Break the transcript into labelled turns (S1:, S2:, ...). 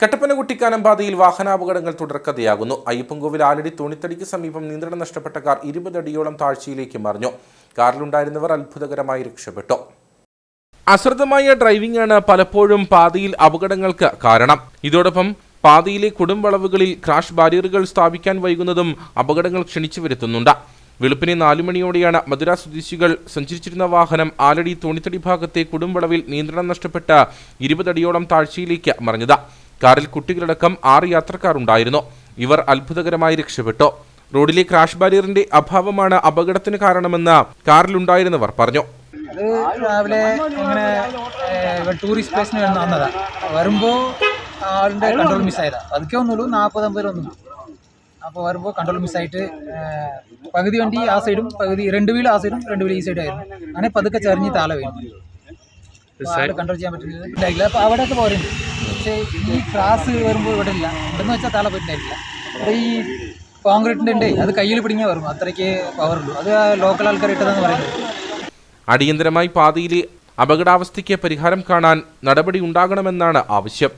S1: കട്ടപ്പന കുട്ടിക്കാനം പാതയിൽ വാഹനാപകടങ്ങൾ തുടർക്കഥയാകുന്നു. അയ്യപ്പൻകോവിൽ ആലടി തോണിത്തടിക്ക് സമീപം നിയന്ത്രണം നഷ്ടപ്പെട്ട കാർ ഇരുപതടിയോളം താഴ്ചയിലേക്ക് മറിഞ്ഞു. കാറിലുണ്ടായിരുന്നവർ അത്ഭുതകരമായി രക്ഷപ്പെട്ടു. അശ്രദ്ധമായ ഡ്രൈവിംഗ് ആണ് പലപ്പോഴും പാതയിൽ അപകടങ്ങൾക്ക് കാരണം. ഇതോടൊപ്പം പാതയിലെ കുടുംബളവുകളിൽ ക്രാഷ് ബാരിയറുകൾ സ്ഥാപിക്കാൻ വൈകുന്നതും അപകടങ്ങൾ ക്ഷണിച്ചു വരുത്തുന്നുണ്ട്. വെളുപ്പിനെ നാലു മണിയോടെയാണ് മധുര സ്വദേശികൾ സഞ്ചരിച്ചിരുന്ന വാഹനം ആലടി തോണിത്തടി ഭാഗത്തെ കുടുംവളവിൽ നിയന്ത്രണം നഷ്ടപ്പെട്ട ഇരുപതടിയോളം താഴ്ചയിലേക്ക് മറിഞ്ഞത്. കാറിൽ കുട്ടികളടക്കം ആറ് യാത്രക്കാർ ഉണ്ടായിരുന്നു ഇവർ അത്ഭുതകരമായി രക്ഷപ്പെട്ടു. റോഡിലെ ക്രാഷ് ബാരിയറിന്റെ അഭാവമാണ് അപകടത്തിന് കാരണമെന്ന് കാറിലുണ്ടായിരുന്നവർ പറഞ്ഞു.
S2: രാവിലെ ഇങ്ങനെ ടൂറിസ്റ്റ് പ്ലേസിന് വന്നതാ. വരുമ്പോൾ ആളുടെ കൺട്രോൾ മിസ്സായതാ അതൊക്കെ ഒന്നുള്ളൂ നാൽപ്പത് അമ്പത് ഒന്നും അപ്പോൾ വരുമ്പോൾ കൺട്രോൾ മിസ്സായിട്ട് പകുതി വണ്ടി ആ സൈഡും പകുതി രണ്ട് വീൽ ആ സൈഡും രണ്ട് വീൽ ഈ സൈഡും ആയിരുന്നു. അങ്ങനെ പതുക്കെ ചെറിഞ്ഞ് താല വീണു. കൺട്രോൾ ചെയ്യാൻ പറ്റില്ല. അപ്പോൾ അവിടെയൊക്കെ പോരുന്നുണ്ട് പക്ഷേ ഈ ക്രാസ് വരുമ്പോൾ ഇവിടെ ഇല്ല ഇവിടെന്ന് വെച്ചാൽ താളെ ഇവിടെ ഈ കോൺക്രീറ്റിന്റെ ഉണ്ട് അത് കയ്യിൽ പിടിങ്ങിയാൽ വരും. അത്രയ്ക്ക് പവറുള്ളൂ അത് ലോക്കൽ ആൾക്കാർ ഇട്ടതെന്ന് പറയുന്നത്.
S1: അടിയന്തരമായി പാതയിലെ അപകടാവസ്ഥയ്ക്ക് പരിഹാരം കാണാൻ നടപടി ഉണ്ടാകണമെന്നാണ് ആവശ്യം.